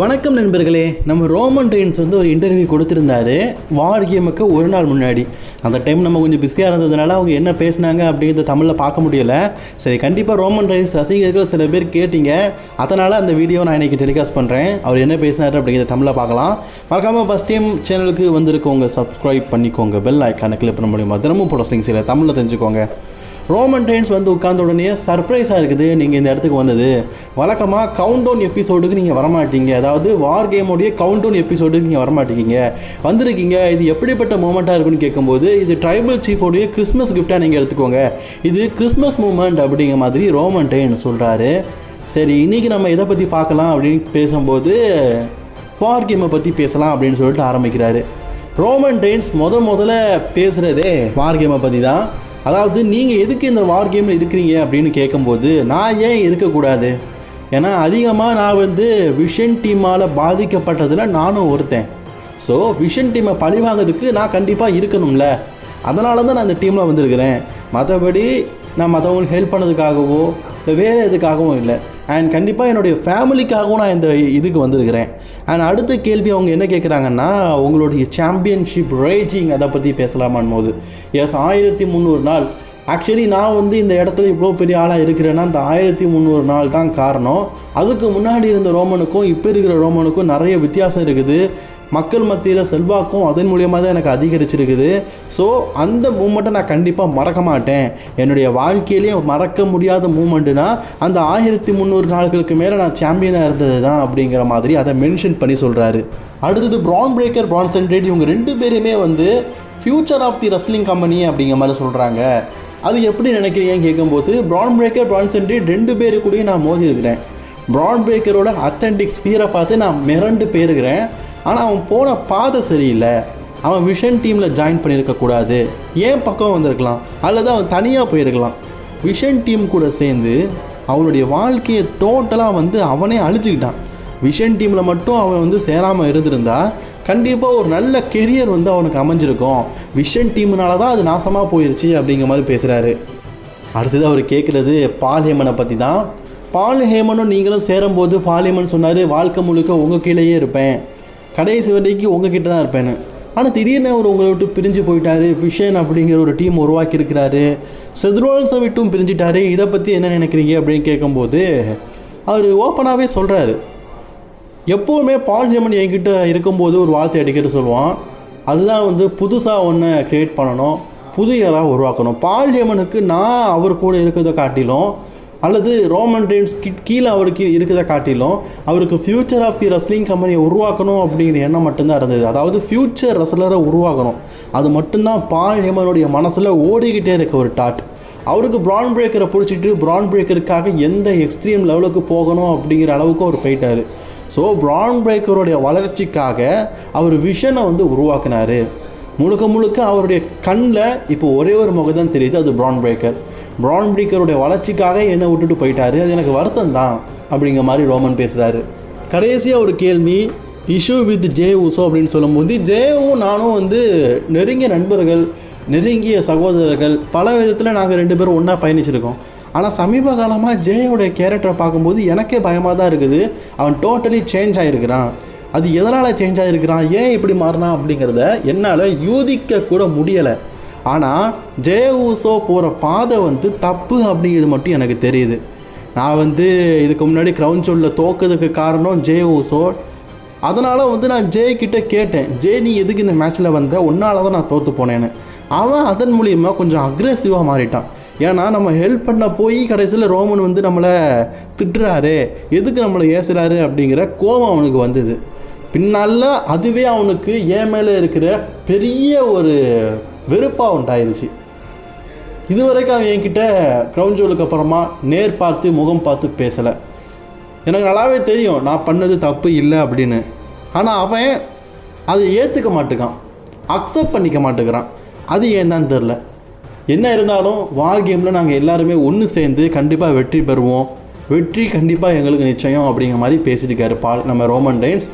வணக்கம் நண்பர்களே நம்ம ரோமன் ரெயின்ஸ் வந்து ஒரு இன்டர்வியூ கொடுத்துருந்தாரு. வார் கேமுக்கு ஒரு நாள் முன்னாடி. அந்த டைம் நம்ம கொஞ்சம் பிஸியாக இருந்ததுனால அவங்க என்ன பேசுனாங்க அப்படிங்கிறத தமிழில் பார்க்க முடியல. சரி கண்டிப்பாக ரோமன் ரெயின்ஸ் ரசிகர்கள் சில பேர் கேட்டீங்க. அதனால் அந்த வீடியோ நான் இன்றைக்கி டெலிகாஸ்ட் பண்ணுறேன் அவர் என்ன பேசினார் அப்படிங்கிறத தமிழில் பார்க்கலாம். மறக்காமல் ஃபஸ்ட் டைம் சேனலுக்கு வந்திருக்கவங்க சப்ஸ்கிரைப் பண்ணிக்கோங்க. பெல் ஐக்கானை கிளிக் பண்ண முடியுமா? தினமும் போட ஸ்லிங்ஸ் தமிழில் தெரிஞ்சுக்கோங்க. ரோமன் டைன்ஸ் வந்து உட்கார்ந்த உடனே சர்ப்ரைஸாக இருக்குது. நீங்கள் இந்த இடத்துக்கு வந்தது. வழக்கமாக கவுண்ட் டவுன் எபிசோடுக்கு நீங்கள் வரமாட்டீங்க. அதாவது வார் கேமோடைய கவுண்ட் டவுன் எபிசோடுக்கு நீங்கள் வரமாட்டீங்க. வந்திருக்கீங்க. இது எப்படிப்பட்ட மூமெண்ட்டாக இருக்குன்னு கேட்கும்போது இது ட்ரைபல் சீஃபோடைய கிறிஸ்மஸ் கிஃப்டாக நீங்கள் எடுத்துக்கோங்க. இது கிறிஸ்மஸ் மூமெண்ட் அப்படிங்கிற மாதிரி ரோமன் டைன் சொல்கிறாரு சரி இன்றைக்கி நம்ம எதை பற்றி பார்க்கலாம் அப்படின்னு பேசும்போது வார் கேமை பற்றி பேசலாம் அப்படின்னு சொல்லிட்டு ஆரம்பிக்கிறாரு. ரோமன் டெயின்ஸ் முத முதல்ல பேசுகிறதே வார் கேமை பற்றி தான் அதாவது நீங்கள் எதுக்கு இந்த வார் கேமில் இருக்கிறீங்க அப்படின்னு கேட்கும்போது நான் ஏன் இருக்கக்கூடாது? ஏன்னா அதிகமாக நான் வந்து விஷன் டீமால் பாதிக்கப்பட்டதில் நானும் ஒருத்தன். ஸோ விஷன் டீமை பழிவாங்கிறதுக்கு நான் கண்டிப்பாக இருக்கணும்ல. அதனால தான் நான் இந்த டீமில் வந்திருக்கிறேன். மற்றபடி நான் மற்றவங்களுக்கு ஹெல்ப் பண்ணதுக்காகவோ இல்லை வேறு எதுக்காகவும் இல்லை. அண்ட் கண்டிப்பாக என்னுடைய ஃபேமிலிக்காகவும் நான் இந்த இதுக்கு வந்திருக்கிறேன். அண்ட் அடுத்த கேள்வி அவங்க என்ன கேட்குறாங்கன்னா உங்களுடைய சாம்பியன்ஷிப் ரேஜிங் அதை பற்றி பேசலாமான் போது. எஸ் ஆயிரத்தி முந்நூறு நாள். ஆக்சுவலி நான் வந்து இந்த இடத்துல இவ்வளோ பெரிய ஆளாக இருக்கிறேன்னா அந்த ஆயிரத்தி முந்நூறு நாள் தான் காரணம். அதுக்கு முன்னாடி இருந்த ரோமனுக்கும் இப்போ இருக்கிற ரோமனுக்கும் நிறைய வித்தியாசம் இருக்குது. மக்கள் மத்தியில் செல்வாக்கும் அதன் மூலியமாக தான் எனக்கு அதிகரிச்சிருக்குது. ஸோ அந்த மூமெண்ட்டை நான் கண்டிப்பாக மறக்க மாட்டேன். என்னுடைய வாழ்க்கையிலேயே மறக்க முடியாத மூமெண்ட்டுனா அந்த ஆயிரத்தி முந்நூறு நாட்களுக்கு மேலே நான் சாம்பியனாக இருந்தது தான் அப்படிங்கிற மாதிரி அதை மென்ஷன் பண்ணி சொல்கிறாரு அடுத்தது ப்ரான் பிரேக்கர் ப்ரான் இவங்க ரெண்டு பேருமே வந்து future of the wrestling company அப்படிங்கிற மாதிரி சொல்கிறாங்க அது எப்படி நினைக்கிறீங்கன்னு கேட்கும்போது ப்ரான் பிரேக்கர் ப்ரான் ரெண்டு பேரு கூடயும் நான் மோதி இருக்கிறேன் ப்ரான் பிரேக்கரோட அத்தன்டிக் ஸ்பீரை பார்த்து நான் மிரண்டு போயிருக்கிறேன். ஆனால் அவன் போன பாதை சரியில்லை. அவன் விஷன் டீமில் ஜாயின் பண்ணியிருக்கக்கூடாது ஏன் பக்கம் வந்திருக்கலாம்? அல்லது அவன் தனியாக போயிருக்கலாம்? விஷன் டீம் கூட சேர்ந்து அவனுடைய வாழ்க்கையை டோட்டலாக வந்து அவனே அழிச்சுக்கிட்டான். விஷன் டீமில் மட்டும் அவன் வந்து சேராமல் இருந்திருந்தா கண்டிப்பாக ஒரு நல்ல கெரியர் வந்து அவனுக்கு அமைஞ்சிருக்கும். விஷன் டீம்னால தான் அது நாசமாக போயிடுச்சு அப்படிங்கிற மாதிரி பேசுகிறாரு அடுத்தது அவர் கேட்குறது பால்ஹேமனை பற்றி தான். பால் ஹேமனும் நீங்களும் சேரும்போது பால்ஹேமன் சொன்னார் வாழ்க்கை முழுக்க உங்கள் கீழேயே இருப்பேன். கடைசி வரைக்கும் உங்ககிட்ட தான் இருப்பேன்னு ஆனால் திடீர்னு அவர் உங்களை விட்டு பிரிஞ்சு போயிட்டாரு. விஷயன் அப்படிங்கிற ஒரு டீம் உருவாக்கியிருக்கிறாரு. செத்ரோல்ஸை விட்டும் பிரிஞ்சிட்டாரு. இதை பற்றி என்ன நினைக்கிறீங்க அப்படின்னு கேட்கும்போது அவர் ஓப்பனாகவே சொல்கிறாரு எப்போவுமே பால் ஜெமன் என்கிட்ட இருக்கும்போது ஒரு வார்த்தை அடிக்கிட்டு சொல்லுவான். அதுதான் வந்து புதுசாக ஒன்று க்ரியேட் பண்ணணும். புது யாராக உருவாக்கணும். பால் ஜெமனுக்கு நான் அவர் கூட இருக்கிறத காட்டிலும் அல்லது ரோமன் ரெயின்ஸ் கி கீழே அவருக்கு இருக்கிறத காட்டிலும் அவருக்கு ஃப்யூச்சர் ஆஃப் தி ரெஸ்லிங் கம்பெனியை உருவாக்கணும் அப்படிங்கிற எண்ணம் மட்டும்தான் இருந்தது. அதாவது ஃப்யூச்சர் ரெஸ்லரை உருவாக்கணும். அது மட்டும்தான் பால் ஹெமனுடைய மனசில் ஓடிக்கிட்டே இருக்க ஒரு டாட் அவருக்கு ப்ரான் பிரேக்கரை பிடிச்சிட்டு ப்ரான் பிரேக்கருக்காக எந்த எக்ஸ்ட்ரீம் லெவலுக்கு போகணும் அப்படிங்கிற அளவுக்கு அவர் போயிட்டார். ஸோ ப்ரான் பிரேக்கருடைய வளர்ச்சிக்காக அவர் விஷனை வந்து உருவாக்குனார். முழுக்க முழுக்க அவருடைய கண்ணில் இப்போ ஒரே ஒரு முகம் தான் தெரியுது அது ப்ரான் பிரேக்கர் ப்ரான் பிரேக்கருடைய வளர்ச்சிக்காக என்னை விட்டுட்டு போயிட்டாரு அது எனக்கு வருத்தம் தான் அப்படிங்கிற மாதிரி ரோமன் பேசுகிறாரு கடைசியாக ஒரு கேள்வி இஷ்யூ வித் ஜே உசோ அப்படின்னு சொல்லும்போது ஜேவும் நானும் வந்து நெருங்கிய நண்பர்கள் நெருங்கிய சகோதரர்கள் பல விதத்தில் நாங்கள் ரெண்டு பேரும் ஒன்றா பயணிச்சிருக்கோம். ஆனால் சமீப காலமாக ஜேயோடைய கேரக்டரை பார்க்கும்போது எனக்கே பயமாக தான் இருக்குது. அவன் டோட்டலி சேஞ்ச் ஆகிருக்கிறான் அது எதனால் சேஞ்ச் ஆகிருக்கிறான் ஏன் இப்படி மாறினா அப்படிங்கிறத என்னால் யூதிக்க கூட முடியலை. ஆனால் ஜே ஊசோ போகிற பாதை வந்து தப்பு அப்படிங்கிறது மட்டும் எனக்கு தெரியுது. நான் வந்து இதுக்கு முன்னாடி க்ரௌன் ஷோவில் தோக்கிறதுக்கு காரணம் ஜே ஊசோ அதனால் வந்து நான் ஜே கிட்டே கேட்டேன். ஜே நீ எதுக்கு இந்த மேட்ச்சில் வந்த? உன்னால தான் நான் தோற்று போனேன்னு. அவன் அதன் மூலியமாக கொஞ்சம் அக்ரெசிவாக மாறிட்டான். ஏன்னா நம்ம ஹெல்ப் பண்ண போய் கடைசியில் ரோமன் வந்து நம்மளை திட்டுறாரு. எதுக்கு நம்மளை ஏசுறாரு அப்படிங்கிற கோபம் அவனுக்கு வந்தது. பின்னால் அதுவே அவனுக்கு என் மேலே இருக்கிற பெரிய ஒரு வெறுப்பாக உண்டாயிருச்சு. இதுவரைக்கும் அவன் என்கிட்ட க்ரௌன் ஜோலுக்கு அப்புறமா நேர் பார்த்து முகம் பார்த்து பேசலை. எனக்கு நல்லாவே தெரியும் நான் பண்ணது தப்பு இல்லை அப்படின்னு. ஆனால் அவன் அதை ஏற்றுக்க மாட்டேங்கான் அக்செப்ட் பண்ணிக்க மாட்டேங்கிறான் அது ஏன் தான் தெரில என்ன இருந்தாலும் வால் கேமில் நாங்கள் எல்லாருமே ஒன்று சேர்ந்து கண்டிப்பாக வெற்றி பெறுவோம். வெற்றி கண்டிப்பாக எங்களுக்கு நிச்சயம் அப்படிங்கிற மாதிரி பேசிட்டு இருக்காரு பால் நம்ம ரோமன் டைன்ஸ்